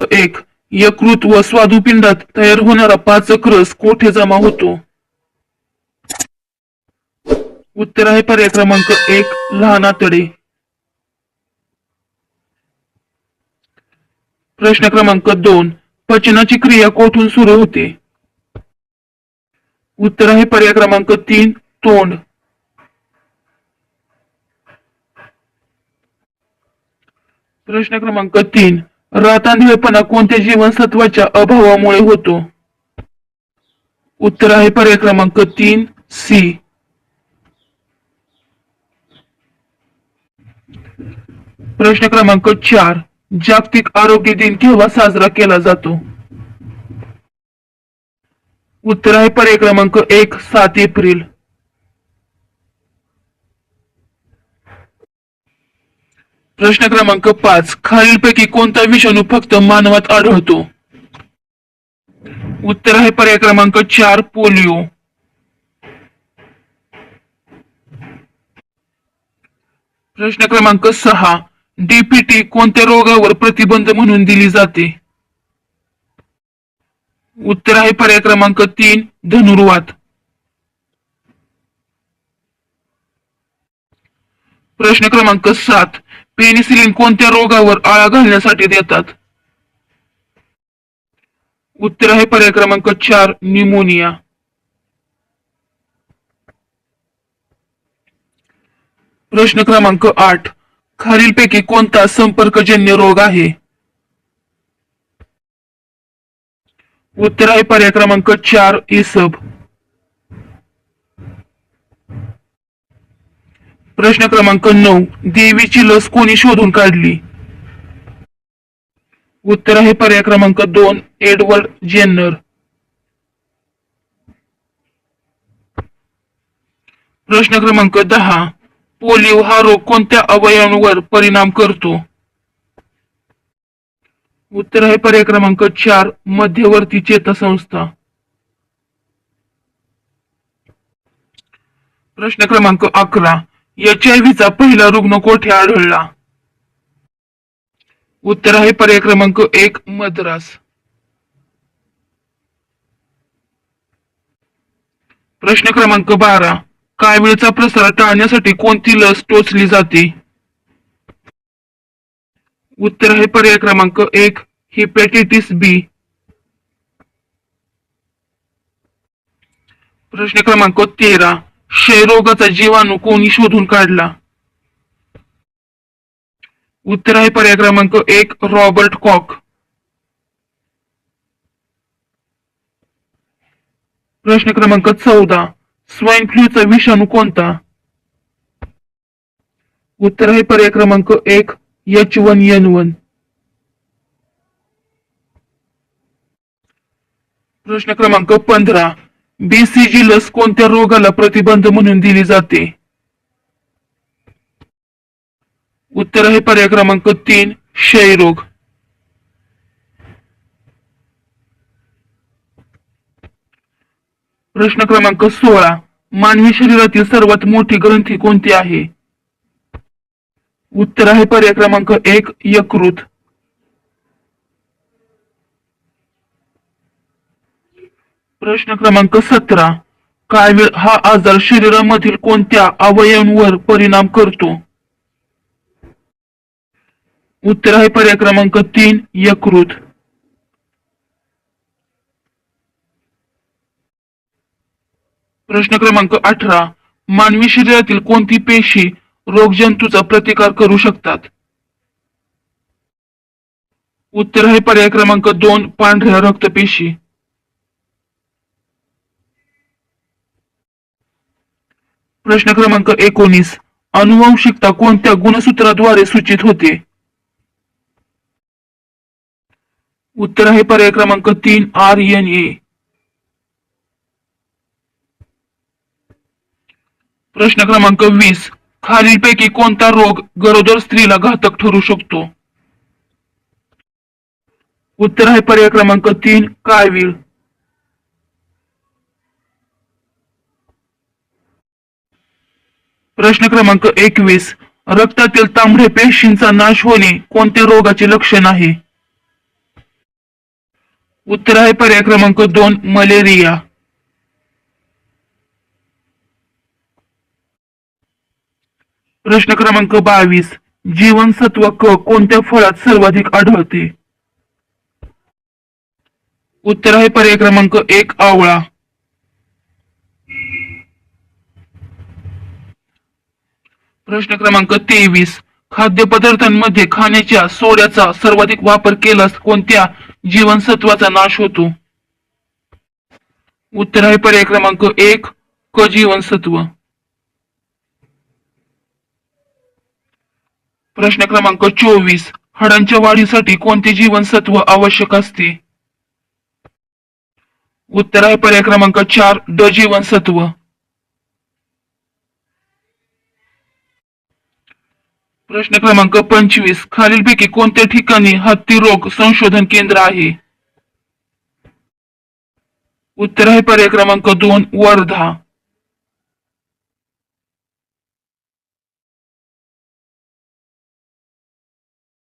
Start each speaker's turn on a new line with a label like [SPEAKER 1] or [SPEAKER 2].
[SPEAKER 1] एक यकृत व स्वादुपिंडात तयार होणारा पाचक रस कोठे जमा होतो? उत्तर आहे पर्याय क्रमांक एक लहान आतडे प्रश्न क्रमांक दोन पचनाची क्रिया कोठून सुरू होते? उत्तर आहे पर्याय क्रमांक तीन तोंड. प्रश्न क्रमांक तीन रातांधळेपणा कोणत्या जीवनसत्वाच्या अभावामुळे होतो. उत्तर आहे पर्याय क्रमांक तीन सी प्रश्न क्रमांक चार. जागतिक आरोग्य दिन केव्हा साजरा केला जातो? उत्तर आहे पर्याय क्रमांक एक सात एप्रिल. प्रश्न क्रमांक पाच. खालीलपैकी कोणता विषाणू फक्त मानवात आढळतो? उत्तर आहे पर्याय क्रमांक चार पोलिओ. प्रश्न क्रमांक सहा. डीपीटी कोणत्या रोगावर प्रतिबंध म्हणून दिली जाते? उत्तर आहे पर्याय क्रमांक तीन धनुर्वात. प्रश्न क्रमांक सात. पेनिसिलिन कोणत्या रोगावर आळा घालण्यासाठी देतात? उत्तर आहे पर्याय क्रमांक चार न्यूमोनिया प्रश्न क्रमांक आठ खालीलपैकी कोणता संपर्कजन्य रोग आहे? उत्तर आहे पर्याय क्रमांक चार इसब. प्रश्न क्रमांक नऊ. देवीची लस कोणी शोधून काढली? उत्तर आहे पर्याय क्रमांक दोन एडवर्ड जेन्नर. प्रश्न क्रमांक दहा. पोलिओ हा रोग कोणत्या अवयवांवर परिणाम करतो? उत्तर आहे पर्याय क्रमांक चार मध्यवर्ती चेतासंस्था. प्रश्न क्रमांक अकरा. एच आय व्हीचा पहिला रुग्ण कोठे आढळला? उत्तर आहे पर्याय क्रमांक एक मद्रास. प्रश्न क्रमांक बारा कावीळचा प्रसार टाळण्यासाठी कोणती लस टोचली जाते? उत्तर आहे पर्याय क्रमांक एक हिपॅटिटिस बी. प्रश्न क्रमांक तेरा क्षयरोगाचा जीवाणू कोणी शोधून काढला? उत्तर आहे पर्याय क्रमांक एक रॉबर्ट कॉक. प्रश्न क्रमांक चौदा स्वाईन फ्लूचा विषाणू कोणता? उत्तर आहे पर्याय क्रमांक एक एच वन एन वन. प्रश्न क्रमांक पंधरा बीसीजी लस कोणत्या रोगाला प्रतिबंध म्हणून दिली जाते? उत्तर आहे पर्याय क्रमांक तीन क्षयरोग प्रश्न क्रमांक सोळा मानवी शरीरातील सर्वात मोठी ग्रंथी कोणती आहे? उत्तर आहे पर्याय क्रमांक एक यकृत. प्रश्न क्रमांक सतरा. कावीळ हा आजार शरीरामधील कोणत्या अवयवांवर परिणाम करतो? उत्तर आहे पर्याय क्रमांक तीन यकृत. प्रश्न क्रमांक अठरा. मानवी शरीरातील कोणती पेशी रोगजंतूचा प्रतिकार करू शकतात? उत्तर आहे पर्याय क्रमांक दोन पांढऱ्या रक्तपेशी. प्रश्न क्रमांक एकोणीस. अनुवंशिकता कोणत्या गुणसूत्राद्वारे सूचित होते? उत्तर आहे पर्याय क्रमांक तीन आर एन ए प्रश्न क्रमांक वीस. खालीलपैकी कोणता रोग गरोदर स्त्रीला घातक ठरू शकतो? उत्तर आहे पर्याय क्रमांक तीन कावीळ प्रश्न क्रमांक एकवीस. रक्तातील तांबडे पेशींचा नाश होणे कोणत्या रोगाचे लक्षण आहे? उत्तर आहे पर्याय क्रमांक दोन मलेरिया. प्रश्न क्रमांक बावीस. जीवनसत्व क कोणत्या फळात सर्वाधिक आढळते? उत्तर आहे पर्याय क्रमांक एक आवळा. प्रश्न क्रमांक तेवीस. खाद्यपदार्थांमध्ये खाण्याच्या सोड्याचा सर्वाधिक वापर केल्यास कोणत्या जीवनसत्वाचा नाश होतो? उत्तर आहे पर्याय क्रमांक एक क जीवनसत्व प्रश्न क्रमांक चोवीस हाडांच्या वाढीसाठी कोणते जीवनसत्व आवश्यक असते? उत्तर आहे पर्याय क्रमांक चार ड जीवनसत्व प्रश्न क्रमांक पंचवीस. खालीलपैकी कोणत्या ठिकाणी हत्ती रोग संशोधन केंद्र आहे? उत्तर आहे पर्याय क्रमांक दोन वर्धा.